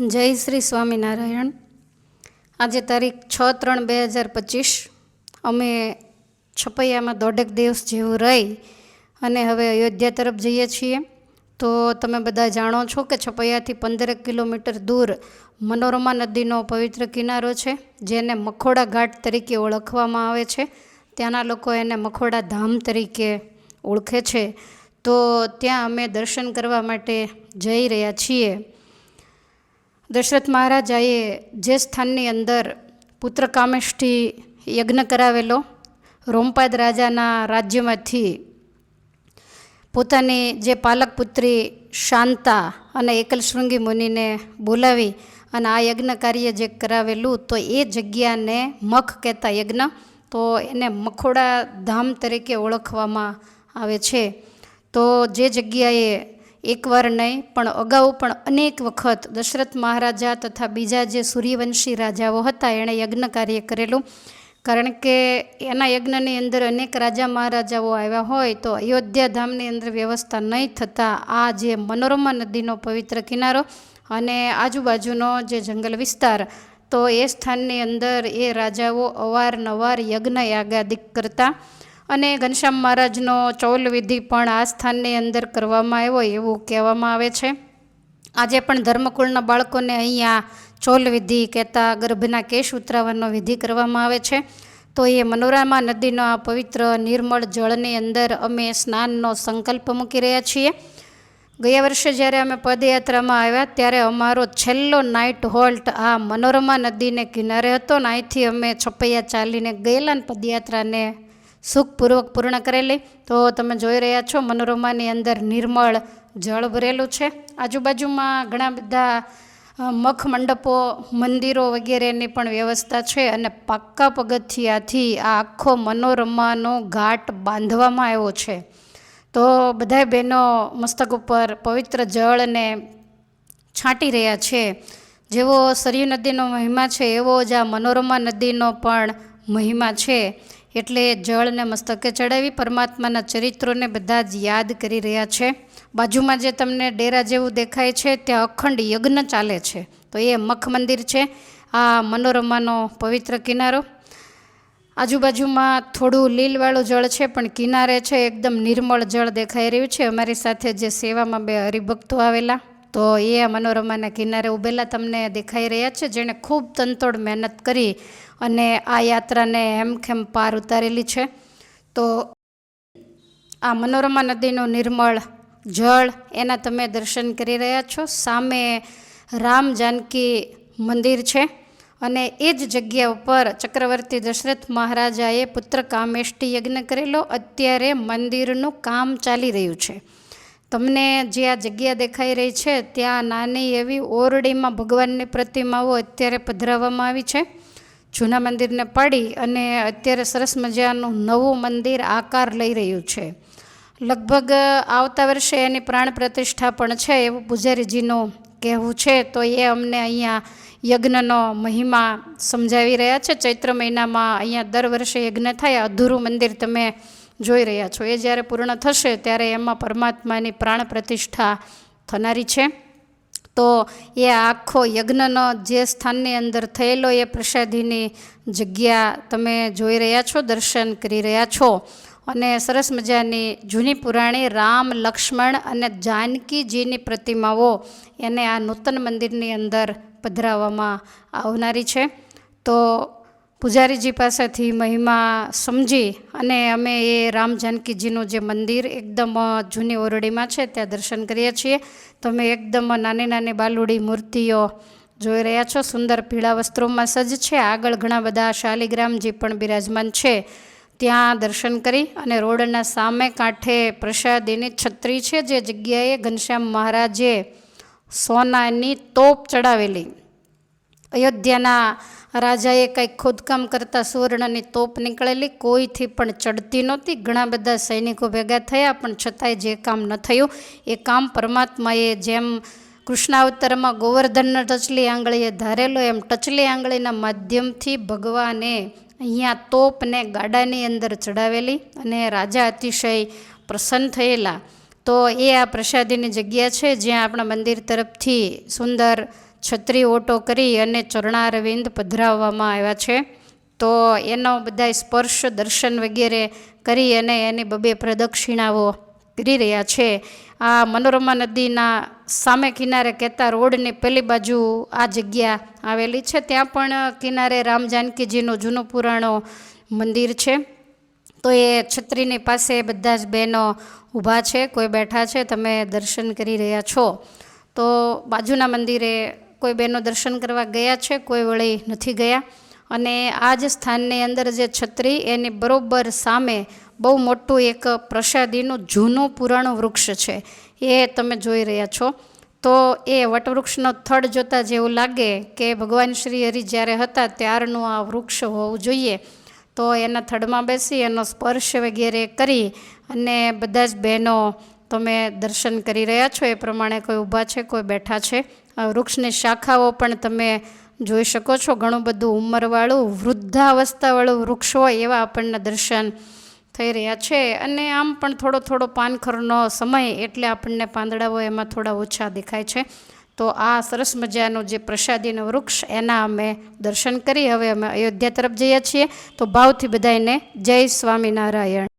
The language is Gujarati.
જય શ્રી સ્વામિનારાયણ. આજે તારીખ છ ત્રણ બે હજાર પચીસ. અમે છપૈયામાં દોઢેક દિવસ જેવું રહી અને હવે અયોધ્યા તરફ જઈએ છીએ. તો તમે બધા જાણો છો કે છપૈયાથી પંદરેક કિલોમીટર દૂર મનોરમા નદીનો પવિત્ર કિનારો છે, જેને મખોડા ઘાટ તરીકે ઓળખવામાં આવે છે. ત્યાંના લોકો એને મખોડા ધામ તરીકે ઓળખે છે. તો ત્યાં અમે દર્શન કરવા માટે જઈ રહ્યા છીએ. દશરથ મહારાજાએ જે સ્થાનની અંદર પુત્ર કામેષ્ઠી યજ્ઞ કરાવેલો, રોમપાદ રાજાના રાજ્યમાંથી પોતાની જે પાલક પુત્રી શાંતા અને એકલશૃંગી મુનિને બોલાવી અને આ યજ્ઞ કાર્ય જે કરાવેલું તો એ જગ્યાને મખ કહેતા યજ્ઞ, તો એને મખોડા ધામ તરીકે ઓળખવામાં આવે છે. તો જે જગ્યાએ એકવાર નહીં, પણ અગાઉ પણ અનેક વખત દશરથ મહારાજા તથા બીજા જે સૂર્યવંશી રાજાઓ હતા, એણે યજ્ઞ કાર્ય કરેલું. કારણ કે એના યજ્ઞની અંદર અનેક રાજા મહારાજાઓ આવ્યા હોય, તો અયોધ્યા ધામની અંદર વ્યવસ્થા નહીં થતાં આ જે મનોરમા નદીનો પવિત્ર કિનારો અને આજુબાજુનો જે જંગલ વિસ્તાર, તો એ સ્થાનની અંદર એ રાજાઓ અવારનવાર યજ્ઞ યાગાદિક કરતા. અને ઘનશ્યામ મહારાજનો ચૌલ વિધિ પણ આ સ્થાનની અંદર કરવામાં આવ્યો એવું કહેવામાં આવે છે. આજે પણ ધર્મકુળના બાળકોને અહીંયા ચોલ વિધિ કહેતા ગર્ભના કેશ ઉતરાવવાનો વિધિ કરવામાં આવે છે. તો એ મનોરમા નદીનો આ પવિત્ર નિર્મળ જળની અંદર અમે સ્નાનનો સંકલ્પ મૂકી રહ્યા છીએ. ગયા વર્ષે જ્યારે અમે પદયાત્રામાં આવ્યા ત્યારે અમારો છેલ્લો નાઇટ હોલ્ટ આ મનોરમા નદીને કિનારે હતો ને અહીંથી અમે છપૈયા ચાલીને ગયેલા પદયાત્રાને સુખપૂર્વક પૂર્ણ કરેલી. તો તમે જોઈ રહ્યા છો, મનોરમાની અંદર નિર્મળ જળ ભરેલું છે. આજુબાજુમાં ઘણા બધા મખ મંડપો મંદિરો વગેરેની પણ વ્યવસ્થા છે અને પાક્કા પગથિયાથી આ આખો મનોરમાનો ઘાટ બાંધવામાં આવ્યો છે. તો બધાય બહેનો મસ્તક ઉપર પવિત્ર જળને છાંટી રહ્યા છે. જેવો સરયુ નદીનો મહિમા છે, એવો જ આ મનોરમા નદીનો પણ મહિમા છે. એટલે જળને મસ્તકે ચડાવી પરમાત્માના ચરિત્રોને બધા જ યાદ કરી રહ્યા છે. બાજુમાં જે તમને ડેરા જેવું દેખાય છે, ત્યાં અખંડ યજ્ઞ ચાલે છે. તો એ મખ મંદિર છે, આ મનોરમાનો પવિત્ર કિનારો. આજુબાજુમાં થોડું લીલવાળું જળ છે, પણ કિનારે છે, એકદમ નિર્મળ જળ દેખાઈ રહ્યું છે. અમારી સાથે જે સેવામાં બે હરિભક્તો આવેલા. તો એ મનોરમાના કિનારે ઉભેલા તમને દેખાઈ રહ્યા છે, જેણે ખૂબ તનતોડ મહેનત કરી અને આ યાત્રાને હેમખેમ પાર ઉતારેલી છે. તો આ મનોરમા નદીનું નિર્મળ જળ એના તમે દર્શન કરી રહ્યા છો. સામે રામ જાનકી મંદિર છે અને એ જ જગ્યા ઉપર ચક્રવર્તી દશરથ મહારાજાએ પુત્ર કામેષ્ટિ યજ્ઞ કરેલો. અત્યારે મંદિરનું કામ ચાલી રહ્યું છે. તમને જે આ જગ્યા દેખાઈ રહી છે, ત્યાં નાની એવી ઓરડીમાં ભગવાનની પ્રતિમાઓ અત્યારે પધરાવવામાં આવી છે. જૂના મંદિરને પાડી અને અત્યારે સરસ મજાનું નવું મંદિર આકાર લઈ રહ્યું છે. લગભગ આવતા વર્ષે એની પ્રાણ પ્રતિષ્ઠા પણ છે એવું પૂજારીજીનું કહેવું છે, તો એ અમને અહીંયા યજ્ઞનો મહિમા સમજાવી રહ્યા છે. ચૈત્ર મહિનામાં અહીંયા દર વર્ષે યજ્ઞ થાય. અધૂરું મંદિર તમે જોઈ રહ્યા છો. એ જ્યારે પૂર્ણ થશે ત્યારે એમાં પરમાત્માની પ્રાણ પ્રતિષ્ઠા થનારી છે. તો એ આખો યજ્ઞનો જે સ્થાનની અંદર થયેલો એ પ્રસાદીની જગ્યા તમે જોઈ રહ્યા છો, દર્શન કરી રહ્યા છો. અને સરસ મજાની જૂની પુરાણી રામ, લક્ષ્મણ અને જાનકીજીની પ્રતિમાઓ એને આ નૂતન મંદિરની અંદર પધરાવવામાં આવનારી છે. તો પૂજારીજી પાસેથી મહિમા સમજી અને અમે એ રામ જાનકીજીનું જે મંદિર એકદમ જૂની ઓરડીમાં છે, ત્યાં દર્શન કરીએ છીએ. તમે એકદમ નાની નાની બાલુડી મૂર્તિઓ જોઈ રહ્યા છો. સુંદર પીળા વસ્ત્રોમાં સજ્જ છે. આગળ ઘણા બધા શાલિગ્રામજી પણ બિરાજમાન છે. ત્યાં દર્શન કરી અને રોડના સામે કાંઠે પ્રસાદીની છત્રી છે, જે જગ્યાએ ઘનશ્યામ મહારાજે સોનાની તોપ ચડાવેલી. અયોધ્યાના રાજાએ કંઈક ખોદકામ કરતાં સુવર્ણની તોપ નીકળેલી, કોઈથી પણ ચડતી નહોતી. ઘણા બધા સૈનિકો ભેગા થયા, પણ છતાંય જે કામ ન થયું. એ કામ પરમાત્માએ જેમ કૃષ્ણાવતારમાં ગોવર્ધનના ટચલી આંગળીએ ધારેલો, એમ ટચલી આંગળીના માધ્યમથી ભગવાને અહીંયા તોપને ગાડાની અંદર ચડાવેલી અને રાજા અતિશય પ્રસન્ન થયેલા. તો એ આ પ્રસાદીની જગ્યા છે, જ્યાં આપણા મંદિર તરફથી સુંદર છત્રી ઓટો કરી અને ચરણારવિંદ પધરાવવામાં આવ્યા છે. તો એનો બધા સ્પર્શ, દર્શન વગેરે કરી અને એની બબે પ્રદક્ષિણાઓ કરી રહ્યા છે. આ મનોરમા નદીના સામે કિનારે કહેતા રોડની પેલી બાજુ આ જગ્યા આવેલી છે. ત્યાં પણ કિનારે રામ જાનકીજીનું જૂનું પુરાણો મંદિર છે. તો એ છત્રીની પાસે બધા જ બહેનો ઊભા છે, કોઈ બેઠા છે, તમે દર્શન કરી રહ્યા છો. તો બાજુના મંદિરે કોઈ બહેનો દર્શન કરવા ગયા છે, કોઈ વળી નથી ગયા. અને આ જ સ્થાનની અંદર જે છત્રી, એની બરોબર સામે બહુ મોટું એક પ્રસાદીનું જૂનું પુરાણું વૃક્ષ છે. એ તમે જોઈ રહ્યા છો. તો એ વટવૃક્ષનો થડ જોતાં જેવું લાગે કે ભગવાન શ્રી હરિ જ્યારે હતા ત્યારનું આ વૃક્ષ હોવું જોઈએ. તો એના થડમાં બેસી એનો સ્પર્શ વગેરે કરી અને બધા જ બહેનો તમે દર્શન કરી રહ્યા છો, એ પ્રમાણે કોઈ ઊભા છે, કોઈ બેઠા છે. વૃક્ષની શાખાઓ પણ તમે જોઈ શકો છો. ઘણું બધું ઉંમરવાળું, વૃદ્ધાવસ્થાવાળું વૃક્ષ હોય એવા આપણને દર્શન થઈ રહ્યા છે. અને આમ પણ થોડો થોડો પાનખરનો સમય એટલે આપણને પાંદડાઓ એમાં થોડા ઓછા દેખાય છે. તો આ સરસ મજાનું જે પ્રસાદીનું વૃક્ષ, એના અમે દર્શન કરી. હવે અમે અયોધ્યા તરફ જઈએ છીએ. તો ભાવથી બધાને જય સ્વામિનારાયણ.